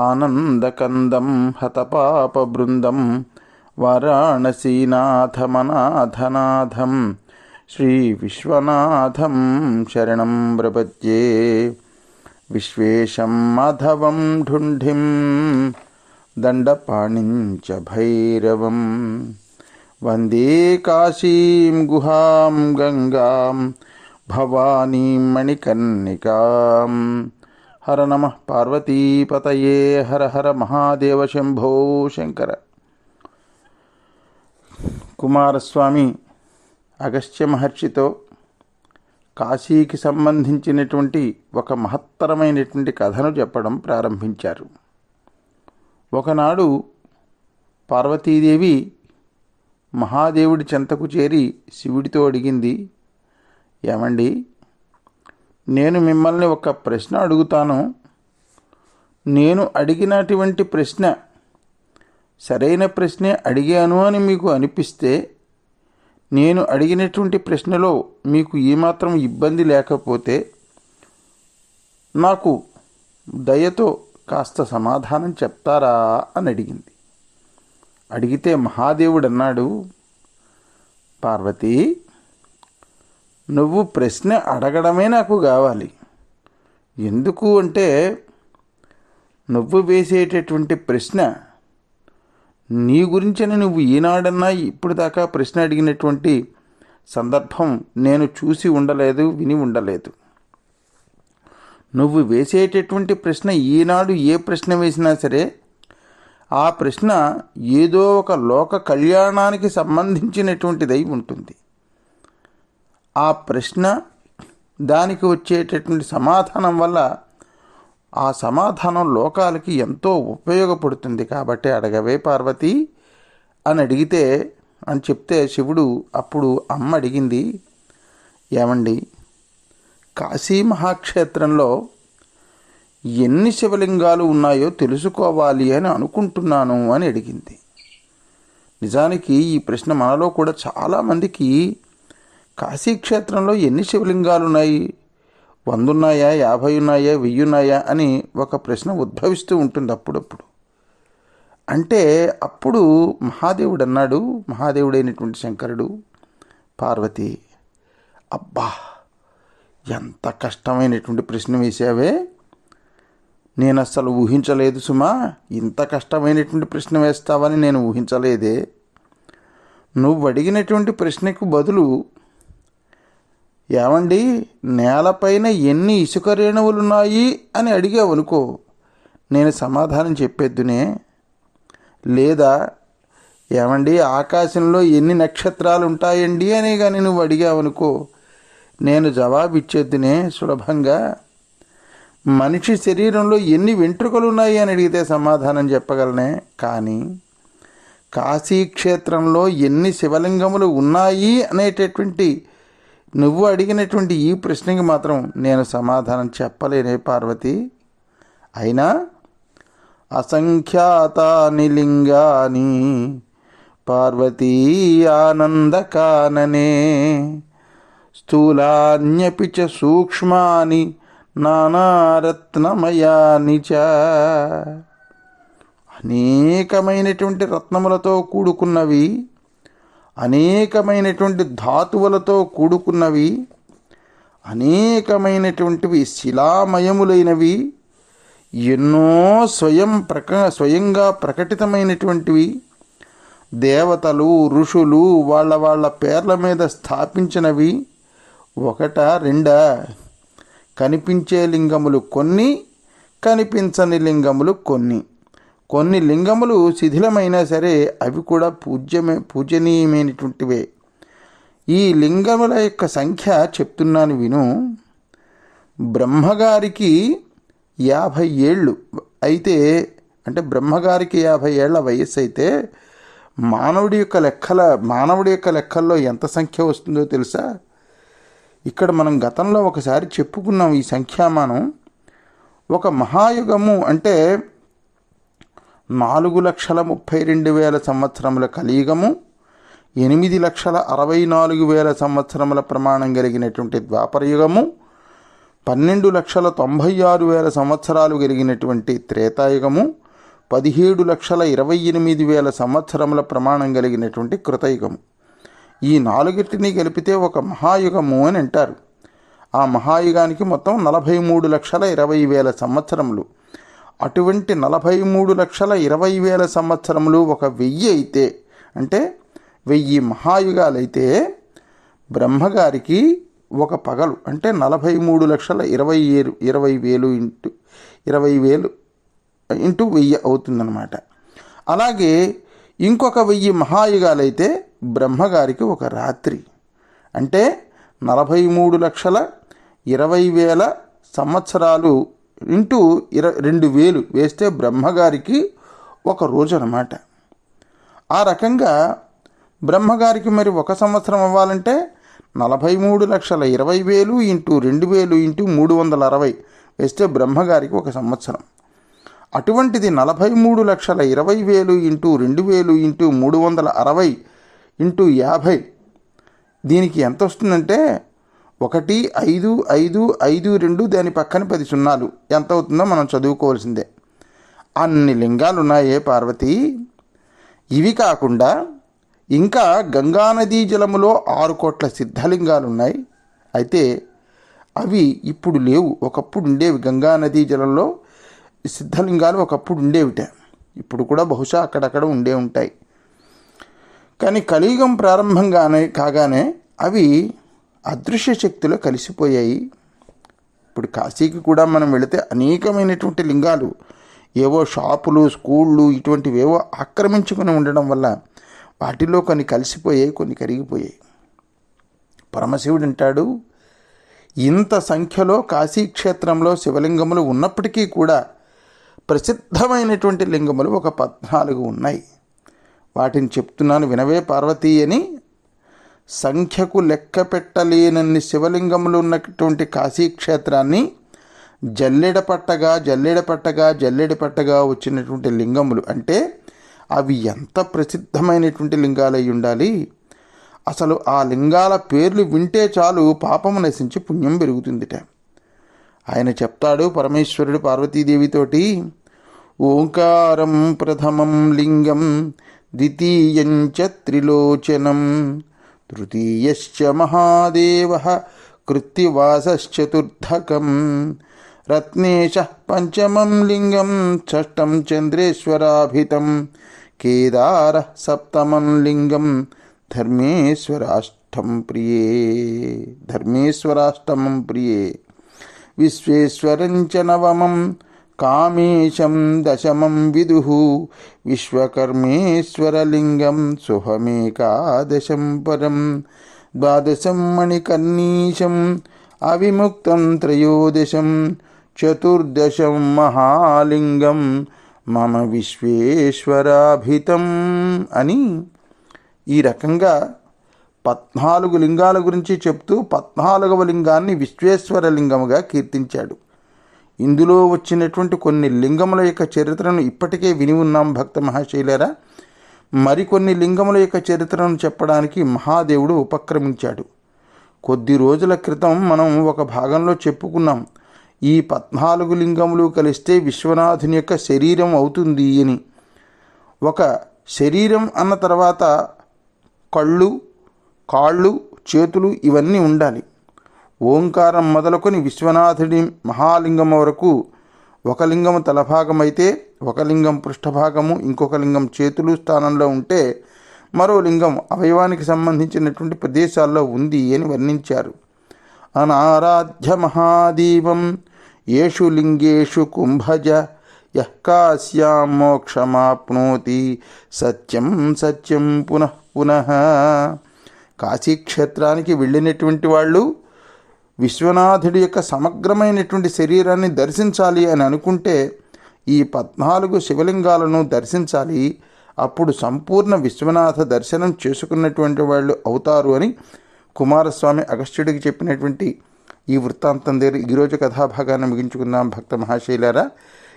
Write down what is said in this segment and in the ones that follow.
आनन्दकन्दं हतपापबृन्दं वाराणसीनाथमनाथनाथं श्रीविश्वनाथं शरणं प्रपद्ये विश्वेशं माधवं ढुण्ढिं दण्डपाणिं च भैरवं वन्दे काशीं गुहां गङ्गां भवानीं मणिकर्णिकाम् హర నమ పార్వతీపతయే హర హర మహాదేవ శంభో శంకర. కుమారస్వామి అగస్త్య మహర్షితో కాశీకి సంబంధించినటువంటి ఒక మహత్తరమైనటువంటి కథను చెప్పడం ప్రారంభించారు. ఒకనాడు పార్వతీదేవి మహాదేవుడి చెంతకు చేరి శివుడితో అడిగింది ఏమండి నేను మిమ్మల్ని ఒక ప్రశ్న అడుగుతాను. నేను అడిగినటువంటి ప్రశ్న సరైన ప్రశ్నే అడిగాను అని మీకు అనిపిస్తే నేను అడిగినటువంటి ప్రశ్నలో మీకు ఏమాత్రం ఇబ్బంది లేకపోతే నాకు దయతో కాస్త సమాధానం చెప్తారా అని అడిగింది. అడిగితే మహాదేవుడు అన్నాడు పార్వతీ నువ్వు ప్రశ్న అడగడమే నాకు కావాలి. ఎందుకు అంటే నువ్వు వేసేటటువంటి ప్రశ్న నీ గురించని నువ్వు ఈనాడన్నా ఇప్పుడు దాకా ప్రశ్న అడిగినటువంటి సందర్భం నేను చూసి ఉండలేదు విని ఉండలేదు. నువ్వు వేసేటటువంటి ప్రశ్న ఈనాడు ఏ ప్రశ్న వేసినా సరే ఆ ప్రశ్న ఏదో ఒక లోక కళ్యాణానికి సంబంధించినటువంటిదై ఉంటుంది. ఆ ప్రశ్న దానికి వచ్చేటటువంటి సమాధానం వల్ల ఆ సమాధానం లోకాలకి ఎంతో ఉపయోగపడుతుంది కాబట్టి అడగవే పార్వతి అని అడిగితే అని చెప్తే శివుడు అప్పుడు అమ్మ అడిగింది ఏమండి కాశీ మహాక్షేత్రంలో ఎన్ని శివలింగాలు ఉన్నాయో తెలుసుకోవాలి అని అనుకుంటున్నాను అని అడిగింది. నిజానికి ఈ ప్రశ్న మనలో కూడా చాలామందికి కాశీక్షేత్రంలో ఎన్ని శివలింగాలు ఉన్నాయి వంద ఉన్నాయా యాభై ఉన్నాయా వెయ్యి ఉన్నాయా అని ఒక ప్రశ్న ఉద్భవిస్తూ ఉంటుంది అప్పుడప్పుడు. అంటే అప్పుడు మహాదేవుడు అన్నాడు మహాదేవుడైనటువంటి శంకరుడు పార్వతి. అబ్బా! ఎంత కష్టమైనటువంటి ప్రశ్న వేసావే నేను అస్సలు ఊహించలేదు సుమా! ఇంత కష్టమైనటువంటి ప్రశ్న వేస్తావని నేను ఊహించలేదే! నువ్వు అడిగినటువంటి ప్రశ్నకు బదులు ఏమండి నేలపైన ఎన్ని ఇసుక రేణువులున్నాయి అని అడిగావనుకో నేను సమాధానం చెప్పేద్దునే. లేదా ఏమండి ఆకాశంలో ఎన్ని నక్షత్రాలు ఉంటాయండి అని కానీ నువ్వు అడిగావనుకో నేను జవాబు ఇచ్చేద్దునే సులభంగా. మనిషి శరీరంలో ఎన్ని వెంట్రుకలు ఉన్నాయి అని అడిగితే సమాధానం చెప్పగలనే కానీ కాశీక్షేత్రంలో ఎన్ని శివలింగములు ఉన్నాయి అనేటటువంటి నువ్వు అడిగినటువంటి ఈ ప్రశ్నకి మాత్రం నేను సమాధానం చెప్పలేనే పార్వతి. అయినా అసంఖ్యాతాని లింగాని పార్వతీ ఆనందకాననే స్థూలాన్యపి చ సూక్ష్మాని నానారత్నమయాని చ. అనేకమైనటువంటి రత్నములతో కూడుకున్నవి అనేకమైనటువంటి ధాతువులతో కూడుకున్నవి అనేకమైనటువంటివి శిలామయములైనవి ఎన్నో స్వయం ప్రక స్వయంగా ప్రకటితమైనటువంటివి. దేవతలు ఋషులు వాళ్ళ వాళ్ళ పేర్ల మీద స్థాపించినవి. ఒకట రెండా కనిపించే లింగములు కొన్ని కనిపించని లింగములు కొన్ని. కొన్ని లింగములు శిథిలమైనా సరే అవి కూడా పూజ్యమే పూజనీయమైనటువంటివే. ఈ లింగముల యొక్క సంఖ్య చెప్తున్నాను విను. బ్రహ్మగారికి యాభై ఏళ్ళు. అయితే అంటే బ్రహ్మగారికి యాభై ఏళ్ళ వయస్సు అయితే మానవుడి యొక్క లెక్కల మానవుడి యొక్క లెక్కల్లో ఎంత సంఖ్య వస్తుందో తెలుసా? ఇక్కడ మనం గతంలో ఒకసారి చెప్పుకున్నాం ఈ సంఖ్యామానం. ఒక మహాయుగము అంటే నాలుగు లక్షల ముప్పై రెండు వేల సంవత్సరముల కలియుగము ఎనిమిది లక్షల అరవై నాలుగు వేల సంవత్సరముల ప్రమాణం కలిగినటువంటి ద్వాపరయుగము పన్నెండు లక్షల తొంభై ఆరు వేల సంవత్సరాలు కలిగినటువంటి త్రేతాయుగము పదిహేడు లక్షల ఇరవై ఎనిమిది వేల సంవత్సరముల ప్రమాణం కలిగినటువంటి కృతయుగము. ఈ నాలుగిటిని కలిపితే ఒక మహాయుగము అని అంటారు. ఆ మహాయుగానికి మొత్తం నలభై మూడు లక్షల ఇరవై వేల సంవత్సరములు. అటువంటి నలభై మూడు లక్షల ఇరవై వేల సంవత్సరములు ఒక వెయ్యి అయితే అంటే వెయ్యి మహాయుగాలైతే బ్రహ్మగారికి ఒక పగలు అంటే నలభై మూడు లక్షల ఇరవై ఏడు ఇరవై వేలు ఇంటూ ఇరవై వేలు ఇంటూ వెయ్యి అవుతుందన్నమాట. అలాగే ఇంకొక వెయ్యి మహాయుగాలైతే బ్రహ్మగారికి ఒక రాత్రి అంటే నలభై మూడు లక్షల ఇరవై వేల సంవత్సరాలు ఇంటూ ఇర రెండు వేలు వేస్తే బ్రహ్మగారికి ఒక రోజు అన్నమాట ఆ రకంగా బ్రహ్మగారికి మరి ఒక సంవత్సరం అవ్వాలంటే నలభై మూడు లక్షల ఇరవై వేలు ఇంటూ రెండు వేలు ఇంటూ మూడు వందల అరవై వేస్తే బ్రహ్మగారికి ఒక సంవత్సరం. అటువంటిది నలభై మూడు లక్షల ఇరవై వేలు ఇంటూ రెండు వేలు ఇంటూ మూడు వందల అరవై ఇంటూ యాభై. దీనికి ఎంత వస్తుందంటే ఒకటి ఐదు ఐదు ఐదు రెండు దాని పక్కన పది సున్నాలు. ఎంత అవుతుందో మనం చదువుకోవాల్సిందే. అన్ని లింగాలు ఉన్నాయే పార్వతి. ఇవి కాకుండా ఇంకా గంగానదీ జలములో ఆరు కోట్ల సిద్ధలింగాలు ఉన్నాయి అయితే అవి ఇప్పుడు లేవు. ఒకప్పుడు ఉండేవి గంగానదీ జలంలో సిద్ధలింగాలు ఒకప్పుడు ఉండేవిట. ఇప్పుడు కూడా బహుశా అక్కడక్కడ ఉండే ఉంటాయి. కానీ కలియుగం ప్రారంభంగానే కాగానే అవి అదృశ్య శక్తిలో కలిసిపోయాయి. ఇప్పుడు కాశీకి కూడా మనం వెళితే అనేకమైనటువంటి లింగాలు ఏవో షాపులు స్కూళ్ళు ఇటువంటివి ఏవో ఆక్రమించుకుని ఉండడం వల్ల వాటిలో కొన్ని కలిసిపోయాయి కొన్ని కరిగిపోయాయి. పరమశివుడు అంటాడు ఇంత సంఖ్యలో కాశీక్షేత్రంలో శివలింగములు ఉన్నప్పటికీ కూడా ప్రసిద్ధమైనటువంటి లింగములు ఒక పద్నాలుగు ఉన్నాయి. వాటిని చెప్తున్నాను వినవే పార్వతీ అని సంఖ్యకు లెక్క పెట్టలేనన్ని శివలింగములు ఉన్నటువంటి కాశీక్షేత్రాన్ని జల్లెడ పట్టగా జల్లెడ పట్టగా జల్లెడ పట్టగా వచ్చినటువంటి లింగములు. అంటే అవి ఎంత ప్రసిద్ధమైనటువంటి లింగాలు అయి ఉండాలి? అసలు ఆ లింగాల పేర్లు వింటే చాలు పాపము నశించి పుణ్యం పెరుగుతుందిట. ఆయన చెప్తాడు పరమేశ్వరుడు పార్వతీదేవితోటి ఓంకారం ప్రథమం లింగం ద్వితీయంచ త్రిలోచనం तृतीयश्च महादेवः कृत्तिवासश्चतुर्थकं रत्नेशः पञ्चमं लिङ्गं, षष्ठं चन्द्रेश्वराभितं। केदारः सप्तमं लिङ्गं, धर्मेश्वराष्टं प्रिये। धर्मेश्वराष्टमं प्रिये। विश्वेश्वरञ्च नवमं కామేశం దశమం విదు విశ్వకర్మేశ్వరలింగం సుహమేకాదశం పరం ద్వాదశం మణికర్ణీశం అవిముక్తం త్రయోదశం చతుర్దశం మహాలింగం మమ విశ్వేశ్వరాభితం అని ఈ రకంగా పద్నాలుగు లింగాల గురించి చెప్తూ పద్నాలుగవ లింగాన్ని విశ్వేశ్వర లింగముగా కీర్తించాడు. ఇందులో వచ్చినటువంటి కొన్ని లింగముల యొక్క చరిత్రను ఇప్పటికే విని ఉన్నాం భక్త మహాశైలరా. మరికొన్ని లింగముల యొక్క చరిత్రను చెప్పడానికి మహాదేవుడు ఉపక్రమించాడు. కొద్ది రోజుల క్రితం మనం ఒక భాగంలో చెప్పుకున్నాం. ఈ పద్నాలుగు లింగములు కలిస్తే విశ్వనాథుని యొక్క శరీరం అవుతుంది అని. ఒక శరీరం అన్న తర్వాత కళ్ళు కాళ్ళు చేతులు ఇవన్నీ ఉండాలి. ఓంకారం మొదలుకొని విశ్వనాథుడి మహాలింగం వరకు ఒక లింగం తలభాగమైతే ఒక లింగం పృష్ఠభాగము ఇంకొక లింగం చేతులు స్థానంలో ఉంటే మరో లింగం అవయవానికి సంబంధించినటువంటి ప్రదేశాల్లో ఉంది అని వర్ణించారు. అనారాధ్య మహాదీవం ఏషు లింగేషు కుంభజ యః మోక్షమాప్నోతి సత్యం సత్యం పునః పునః. కాశీక్షేత్రానికి వెళ్ళినటువంటి వాళ్ళు విశ్వనాథుడి యొక్క సమగ్రమైనటువంటి శరీరాన్ని దర్శించాలి అని అనుకుంటే ఈ పద్నాలుగు శివలింగాలను దర్శించాలి అప్పుడు సంపూర్ణ విశ్వనాథ దర్శనం చేసుకున్నటువంటి వాళ్ళు అవుతారు అని కుమారస్వామి అగస్త్యుడికి చెప్పినటువంటి ఈ వృత్తాంతం దగ్గర ఈరోజు కథాభాగాన్ని ముగించుకున్నాం భక్త మహాశైలారా.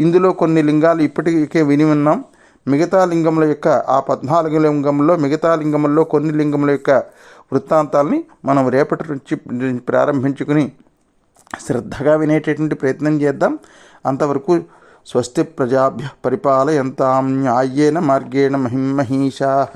ఇందులో కొన్ని లింగాలు ఇప్పటికే విని ఉన్నాం. మిగతా లింగముల యొక్క ఆ పద్నాలుగు లింగంలో మిగతా లింగముల్లో కొన్ని లింగముల యొక్క వృత్తాంతాల్ని మనం రేపటి నుంచి ప్రారంభించుకుని శ్రద్ధగా వినేటటువంటి ప్రయత్నం చేద్దాం. అంతవరకు స్వస్తి ప్రజాభ్య పరిపాలయంతాం న్యాయేన మార్గేణ మహిమహీషా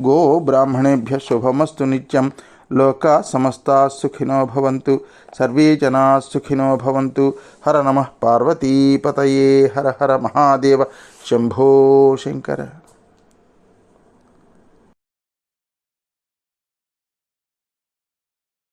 గో బ్రాహ్మణేభ్య శుభమస్తు నిత్యం. లోకా సమస్తా సుఖినో భవంతు. సర్వే జనా సుఖినో భవంతు. హర నమ పార్వతీపతయే. హర హర మహాదేవ. శంభో శంకర.